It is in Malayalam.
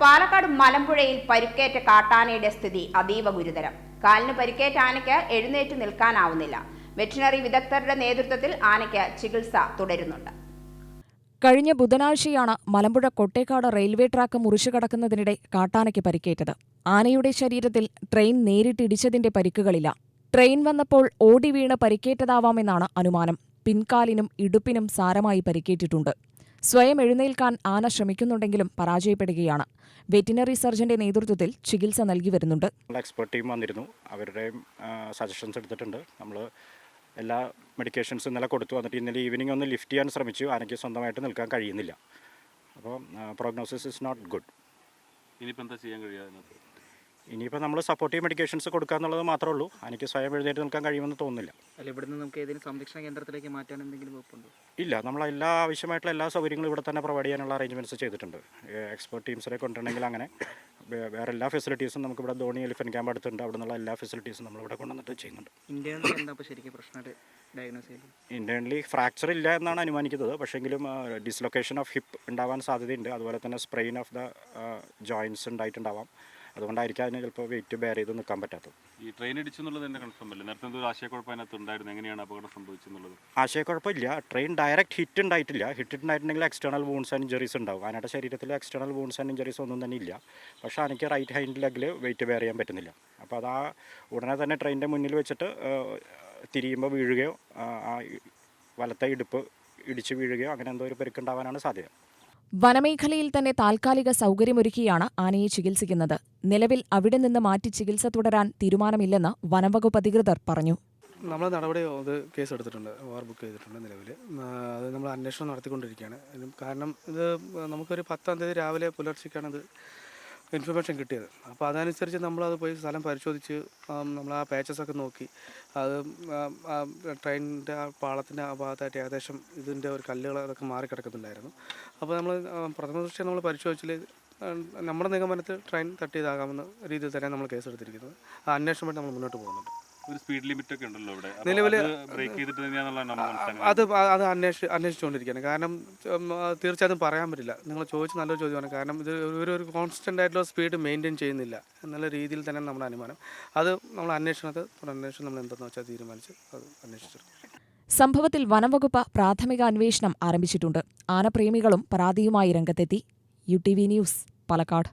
പാലക്കാട് മലമ്പുഴയിൽ പരിക്കേറ്റ കാട്ടാനയുടെ സ്ഥിതി അതീവ ഗുരുതരം. കാലിന് പരിക്കേറ്റ ആനയ്ക്ക് എഴുന്നേറ്റ് നിൽക്കാനാവുന്നില്ല. വെറ്റിനറി വിദഗ്ധരുടെ നേതൃത്വത്തിൽ ആനയ്ക്ക് ചികിത്സ തുടരുന്നുണ്ട്. കഴിഞ്ഞ ബുധനാഴ്ചയാണ് മലമ്പുഴ കൊട്ടേക്കാട് റെയിൽവേ ട്രാക്ക് മുറിച്ചുകടക്കുന്നതിനിടെ കാട്ടാനയ്ക്ക് പരിക്കേറ്റത്. ആനയുടെ ശരീരത്തിൽ ട്രെയിൻ നേരിട്ടിടിച്ചതിന്റെ പരിക്കുകളില്ല. ട്രെയിൻ വന്നപ്പോൾ ഓടി വീണ് പരിക്കേറ്റതാവാമെന്നാണ് അനുമാനം. പിൻകാലിനും ഇടുപ്പിനും സാരമായി പരിക്കേറ്റിട്ടുണ്ട്. സ്വയം എഴുന്നേൽക്കാൻ ആന ശ്രമിക്കുന്നുണ്ടെങ്കിലും പരാജയപ്പെടുകയാണ്. വെറ്റിനറി സർജന്റെ നേതൃത്വത്തിൽ ചികിത്സ നൽകി വരുന്നുണ്ട്. എക്സ്പെർട്ട് ടീം വന്നിരുന്നു. അവരുടെയും സജഷൻസ് എടുത്തിട്ടുണ്ട്. നമ്മൾ എല്ലാ മെഡിക്കേഷൻസ് ഇന്നലെ കൊടുത്തു. എന്നിട്ട് ഇന്നലെ ഈവനിങ് ഒന്ന് ലിഫ്റ്റ് ചെയ്യാൻ ശ്രമിച്ചു. ആനയ്ക്ക് സ്വന്തമായിട്ട് നിൽക്കാൻ കഴിയുന്നില്ല. അപ്പോൾ പ്രോഗ്നോസിസ് ഇസ് നോട്ട് ഗുഡ് ഇനിയിപ്പോൾ എന്താ ചെയ്യാൻ കഴിയുക അതിനകത്ത്? ഇനിയിപ്പോൾ നമ്മൾ സപ്പോർട്ടീവ് മെഡിക്കേഷൻസ് കൊടുക്കുക എന്നുള്ളത് മാത്രമേ ഉള്ളൂ. എനിക്ക് സ്വയം എഴുന്നേറ്റ് നിൽക്കാൻ കഴിയുമെന്ന് തോന്നുന്നില്ല. അല്ല ഇവിടുന്ന് നമുക്ക് ഏതെങ്കിലും സംരക്ഷണ കേന്ദ്രത്തിലേക്ക് മാറ്റാൻ എന്തെങ്കിലും വകുപ്പുണ്ടോ ഇല്ല നമ്മൾ എല്ലാ ആവശ്യമായിട്ടുള്ള എല്ലാ സൗകര്യങ്ങളും ഇവിടെ തന്നെ പ്രൊവൈഡ് ചെയ്യാനുള്ള അറേഞ്ച്മെന്റ്സ് ചെയ്തിട്ടുണ്ട്. എക്സ്പോർട്ട് ടീംസിനെ കൊണ്ടുണ്ടെങ്കിൽ അങ്ങനെ വേറെ എല്ലാ ഫെസിലിറ്റീസും നമുക്ക് ഇവിടെ ധോണി എലിഫൻ ക്യാമ്പ് അടുത്തുണ്ട്. അവിടെ നിന്നുള്ള എല്ലാ ഫെസിലിറ്റീസും നമ്മൾ ഇവിടെ കൊണ്ടുവന്നിട്ട് ചെയ്യുന്നുണ്ട്. ഇന്റേണലി എന്താ ഇപ്പോൾ ശരിക്കും പ്രശ്നമായിട്ട് ഡയഗ്നോസ് ഇന്റേണലി ഫ്രാക്ചർ ഇല്ല എന്നാണ് അനുമാനിക്കുന്നത്. പക്ഷേങ്കിലും ഡിസ്ലൊക്കേഷൻ ഓഫ് ഹിപ്പ് ഉണ്ടാവാൻ സാധ്യതയുണ്ട്. അതുപോലെ തന്നെ സ്പ്രെയിൻ ഓഫ് ദ ജോയിൻസ് ഉണ്ടായിട്ടുണ്ടാവാം. അതുകൊണ്ടായിരിക്കും അതിന് ചിലപ്പോൾ വെയിറ്റ് ബെയർ ചെയ്ത് നിൽക്കാൻ പറ്റാത്തത്. ഈ ട്രെയിൻ ഇടിച്ചെന്നുള്ളത് തന്നെ കൺഫേം അല്ലേ? നേരത്തെ ഒരു ആശയക്കുഴപ്പം അതിനകത്ത് ഉണ്ടായിരുന്നു. എങ്ങനെയാണ് അപകടം സംഭവിച്ചെന്നുള്ളത്? ആശയക്കുഴപ്പമില്ല. ട്രെയിൻ ഡയറക്റ്റ് ഹിറ്റ് ഉണ്ടായിട്ടില്ല. ഹിറ്റ് ഉണ്ടായിട്ടുണ്ടെങ്കിൽ എക്സ്റ്റേണൽ വൂൺസ് ആൻഡ് ഇഞ്ചറീസ് ഉണ്ടാവും. ആനയുടെ ശരീരത്തിൽ എക്സ്റ്റേണൽ വൂൺസ് ആൻഡ് ഇഞ്ചറീസ് ഒന്നും തന്നെ ഇല്ല. പക്ഷേ എനിക്ക് റൈറ്റ് ഹാൻഡ് ലെഗിൽ വെയിറ്റ് ബെയർ ചെയ്യാൻ പറ്റുന്നില്ല. അപ്പോൾ അത് ആ ഉടനെ തന്നെ ട്രെയിനിന്റെ മുന്നിൽ വെച്ചിട്ട് തിരിയുമ്പോൾ വീഴുകയോ ആ വലത്തെ ഇടുപ്പ് ഇടിച്ച് വീഴുകയോ അങ്ങനെ എന്തോ ഒരു പെരുക്കുണ്ടാവാനാണ് സാധ്യത. വനമേഖലയിൽ തന്നെ താൽക്കാലിക സൗകര്യമൊരുക്കിയാണ് ആനയെ ചികിത്സിക്കുന്നത്. നിലവിൽ അവിടെ നിന്ന് മാറ്റി ചികിത്സ തുടരാൻ തീരുമാനമില്ലെന്ന് വനംവകുപ്പ് അധികൃതർ പറഞ്ഞു. നമ്മൾ നടപടി അത് കേസ് എടുത്തിട്ടുണ്ട് വാർ ബുക്ക് ചെയ്തിട്ടുണ്ട് നിലവിൽ അത് നമ്മൾ അന്വേഷണം നടത്തിക്കൊണ്ടിരിക്കുകയാണ്. കാരണം ഇത് നമുക്കൊരു പത്താം തീയതി രാവിലെ പുലർച്ചയ്ക്കാണ് ഇത് ഇൻഫർമേഷൻ കിട്ടിയത്. അപ്പോൾ അതനുസരിച്ച് നമ്മളത് പോയി സ്ഥലം പരിശോധിച്ച് നമ്മൾ ആ പാച്ചസൊക്കെ നോക്കി. അത് ട്രെയിനിന്റെ ആ പാളത്തിന്റെ ആ ഭാഗത്തായിട്ട് ഏകദേശം ഇതിന്റെ ഒരു കല്ലുകൾ അതൊക്കെ മാറിക്കിടക്കുന്നുണ്ടായിരുന്നു അപ്പോൾ നമ്മൾ പ്രഥമ ദൃഷ്ടി നമ്മൾ പരിശോധിച്ചിൽ നമ്മുടെ നിഗമനത്തിൽ ട്രെയിൻ തട്ടിയതാകാമെന്ന രീതിയിൽ തന്നെ നമ്മൾ കേസെടുത്തിരിക്കുന്നത്. ആ അന്വേഷണമായിട്ട് നമ്മൾ മുന്നോട്ട് പോകുന്നുണ്ട്. ഒരു സ്പീഡ് ലിമിറ്റ് ഒക്കെ ഉണ്ടല്ലോ ഇവിടെ. ബ്രേക്ക് ചെയ്തിട്ട് തന്നെയാണെന്നുള്ളതാണ് അത് അത് അന്വേഷിച്ച് അന്വേഷിച്ചുകൊണ്ടിരിക്കുകയാണ്. കാരണം തീർച്ചയായിട്ടും പറയാൻ പറ്റില്ല. നിങ്ങൾ ചോദിച്ച നല്ലൊരു ചോദ്യമാണ്. കാരണം ഇത് ഒരു ഒരു കോൺസ്റ്റന്റ് ആയിട്ടുള്ള സ്പീഡ് മെയിന്റെയിൻ ചെയ്യുന്നില്ല. എന്നുള്ള രീതിയിൽ തന്നെ നമ്മുടെ അനുമാനം. അത് നമ്മൾ അന്വേഷണത്തെ അന്വേഷണം നമ്മൾ എന്തെന്ന് വെച്ചാൽ തീരുമാനിച്ച് അത് അന്വേഷിച്ചെടുക്കും സംഭവത്തിൽ വനംവകുപ്പ് പ്രാഥമിക അന്വേഷണം ആരംഭിച്ചിട്ടുണ്ട്. ആനപ്രേമികളും പരാതിയുമായി രംഗത്തെത്തി. U T V news Palakkad.